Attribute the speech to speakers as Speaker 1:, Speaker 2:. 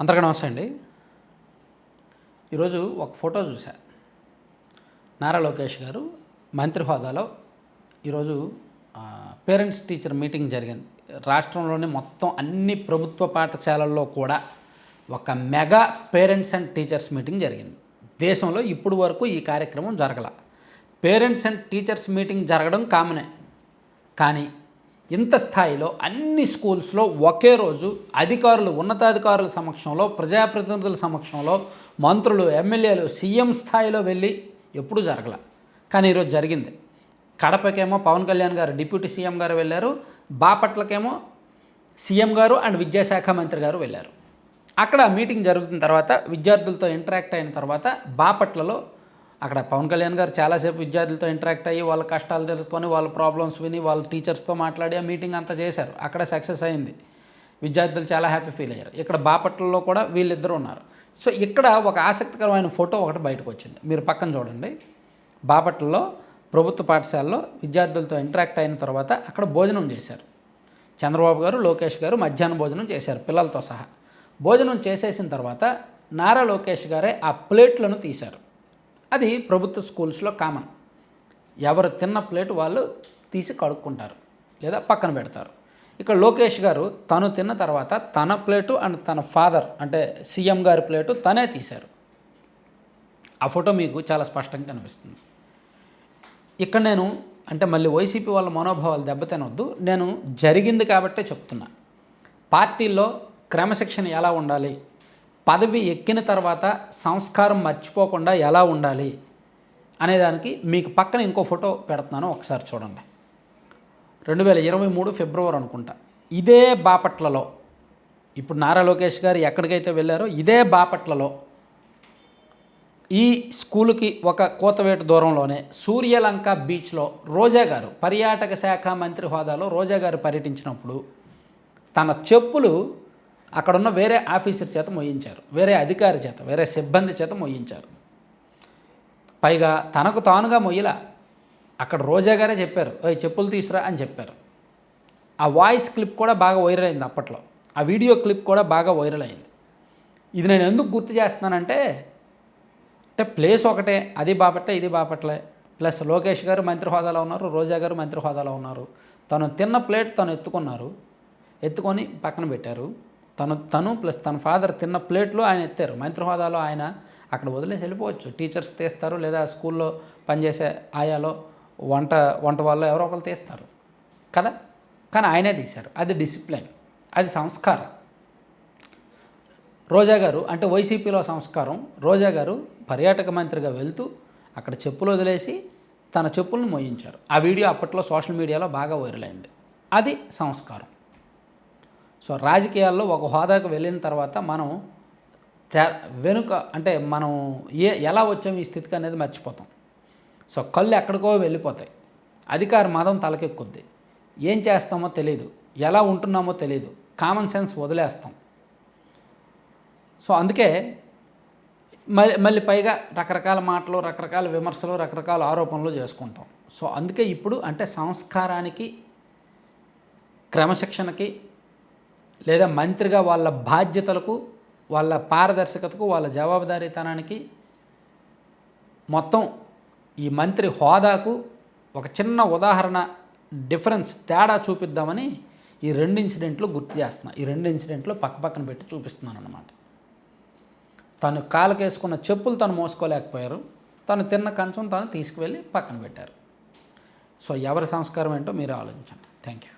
Speaker 1: అందరికీ నమస్తే అండి. ఈరోజు ఒక ఫోటో చూసా నారా లోకేష్ గారు మంత్రి హోదాలో ఈరోజు పేరెంట్స్ టీచర్ మీటింగ్ జరిగింది. రాష్ట్రంలోని మొత్తం అన్ని ప్రభుత్వ పాఠశాలల్లో కూడా ఒక mega parents and teachers meeting జరిగింది. దేశంలో ఇప్పుడు వరకు ఈ కార్యక్రమం జరగల. పేరెంట్స్ అండ్ టీచర్స్ మీటింగ్ జరగడం కామనే. కానీ ఇంత స్థాయిలో అన్ని స్కూల్స్లో ఒకే రోజు అధికారులు ఉన్నతాధికారుల సమక్షంలో ప్రజాప్రతినిధుల సమక్షంలో మంత్రులు ఎమ్మెల్యేలు సీఎం స్థాయిలో వెళ్ళి ఎప్పుడూ జరగల. కానీ ఈరోజు జరిగింది. కడపకేమో పవన్ కళ్యాణ్ గారు డిప్యూటీ సీఎం గారు వెళ్ళారు. బాపట్లకేమో సీఎం గారు అండ్ విద్యాశాఖ మంత్రి గారు వెళ్ళారు. అక్కడ మీటింగ్ జరుగుతున్న తర్వాత విద్యార్థులతో ఇంటరాక్ట్ అయిన తర్వాత బాపట్లలో అక్కడ పవన్ కళ్యాణ్ గారు చాలాసేపు విద్యార్థులతో ఇంటరాక్ట్ అయ్యి వాళ్ళ కష్టాలు తెలుసుకొని వాళ్ళ ప్రాబ్లమ్స్ విని వాళ్ళ టీచర్స్తో మాట్లాడి ఆ మీటింగ్ అంతా చేశారు. అక్కడ సక్సెస్ అయింది. విద్యార్థులు చాలా హ్యాపీ ఫీల్ అయ్యారు. ఇక్కడ బాపట్లలో కూడా వీళ్ళిద్దరు ఉన్నారు. సో ఇక్కడ ఒక ఆసక్తికరమైన ఫోటో ఒకటి బయటకు వచ్చింది. మీరు పక్కన చూడండి. బాపట్లలో ప్రభుత్వ పాఠశాలలో విద్యార్థులతో ఇంటరాక్ట్ అయిన తర్వాత అక్కడ భోజనం చేశారు. చంద్రబాబు గారు లోకేష్ గారు మధ్యాహ్నం భోజనం చేశారు పిల్లలతో సహా. భోజనం చేసేసిన తర్వాత నారా లోకేష్ గారే ఆ ప్లేట్లను తీశారు. అది ప్రభుత్వ స్కూల్స్లో కామన్. ఎవరు తిన్న ప్లేట్ వాళ్ళు తీసి కడుక్కుంటారు లేదా పక్కన పెడతారు. ఇక్కడ లోకేష్ గారు తను తిన్న తర్వాత తన ప్లేటు అండ్ తన ఫాదర్ అంటే సీఎం గారి ప్లేటు తనే తీశారు. ఆ ఫోటో మీకు చాలా స్పష్టంగా కనిపిస్తుంది. ఇక్కడ నేను అంటే మళ్ళీ వైసీపీ వాళ్ళ మనోభావాలు దెబ్బతినొద్దు. నేను జరిగింది కాబట్టే చెప్తున్నా. పార్టీల్లో క్రమశిక్షణ ఎలా ఉండాలి? పదవి ఎక్కిన తర్వాత సంస్కారం మర్చిపోకుండా ఎలా ఉండాలి అనేదానికి మీకు పక్కన ఇంకో ఫోటో పెడుతున్నాను ఒకసారి చూడండి. రెండు వేల ఇరవై మూడు ఫిబ్రవరి అనుకుంటా. ఇదే బాపట్లలో ఇప్పుడు నారా లోకేష్ గారు ఎక్కడికైతే వెళ్ళారో ఇదే బాపట్లలో ఈ స్కూలుకి ఒక కోతవేటు దూరంలోనే సూర్యలంక బీచ్లో రోజా గారు పర్యాటక శాఖ మంత్రి హోదాలో రోజా గారు పర్యటించినప్పుడు తన చెప్పులు అక్కడున్న వేరే ఆఫీసర్ చేత మోయించారు వేరే అధికారి చేత వేరే సిబ్బంది చేత మోయించారు పైగా తనకు తానుగా మొయ్యలా. అక్కడ రోజా గారే చెప్పారు ఓయ్ చెప్పులు తీసురా అని చెప్పారు. ఆ వాయిస్ క్లిప్ కూడా బాగా వైరల్ అయింది అప్పట్లో. ఆ వీడియో క్లిప్ కూడా బాగా వైరల్ అయింది. ఇది నేను ఎందుకు గుర్తు చేస్తున్నానంటే అంటే ప్లేస్ ఒకటే అది బాపట్లే ఇది బాపట్లే. ప్లస్ లోకేష్ గారు మంత్రి హోదాలో ఉన్నారు రోజా గారు మంత్రి హోదాలో ఉన్నారు. తను తిన్న ప్లేట్ తను ఎత్తుకున్నారు ఎత్తుకొని పక్కన పెట్టారు. తను తను ప్లస్ తన ఫాదర్ తిన్న ప్లేట్లో ఆయన ఎత్తారు. మంత్రి హోదాలో ఆయన అక్కడ వదిలేసి వెళ్ళిపోవచ్చు. టీచర్స్ తీస్తారు లేదా స్కూల్లో పనిచేసే ఆయాలో వంట వంట వాళ్ళు ఎవరో ఒకరు తీస్తారు. కదా? కానీ ఆయనే తీశారు. అది డిసిప్లిన్. అది సంస్కారం. రోజా గారు అంటే వైసీపీలో సంస్కారం. రోజా గారు పర్యాటక మంత్రిగా వెళ్తూ అక్కడ చెప్పులు వదిలేసి తన చెప్పులను మోయించారు. ఆ వీడియో అప్పట్లో సోషల్ మీడియాలో బాగా వైరల్ అయింది. అది సంస్కారం. సో రాజకీయాల్లో ఒక హోదాకు వెళ్ళిన తర్వాత మనం వెనుక అంటే మనం ఏ ఎలా వచ్చాం ఈ స్థితికి అనేది మర్చిపోతాం. సో కళ్ళు ఎక్కడికో వెళ్ళిపోతాయి. అధికార మదం తలకెక్కుద్ది. ఏం చేస్తామో తెలియదు ఎలా ఉంటున్నామో తెలియదు కామన్ సెన్స్ వదిలేస్తాం. సో అందుకే మళ్ళీ మళ్ళీ పైగా రకరకాల మాటలు రకరకాల విమర్శలు రకరకాల ఆరోపణలు చేసుకుంటాం. సో అందుకే ఇప్పుడు అంటే సంస్కారానికి క్రమశిక్షణకి లేదా మంత్రిగా వాళ్ళ బాధ్యతలకు వాళ్ళ పారదర్శకతకు వాళ్ళ జవాబుదారీతనానికి మొత్తం ఈ మంత్రి హోదాకు ఒక చిన్న ఉదాహరణ డిఫరెన్స్ తేడా చూపిద్దామని ఈ రెండు ఇన్సిడెంట్లు గుర్తు చేస్తున్నా. ఈ రెండు ఇన్సిడెంట్లు పక్క పక్కన పెట్టి చూపిస్తున్నాను అనమాట తను కాలకేసుకున్న చెప్పులు తను మోసుకోలేకపోయారు. తను తిన్న కంచం తను తీసుకువెళ్ళి పక్కన పెట్టారు. సో ఎవరి సంస్కారం ఏంటో మీరు ఆలోచించండి. Thank you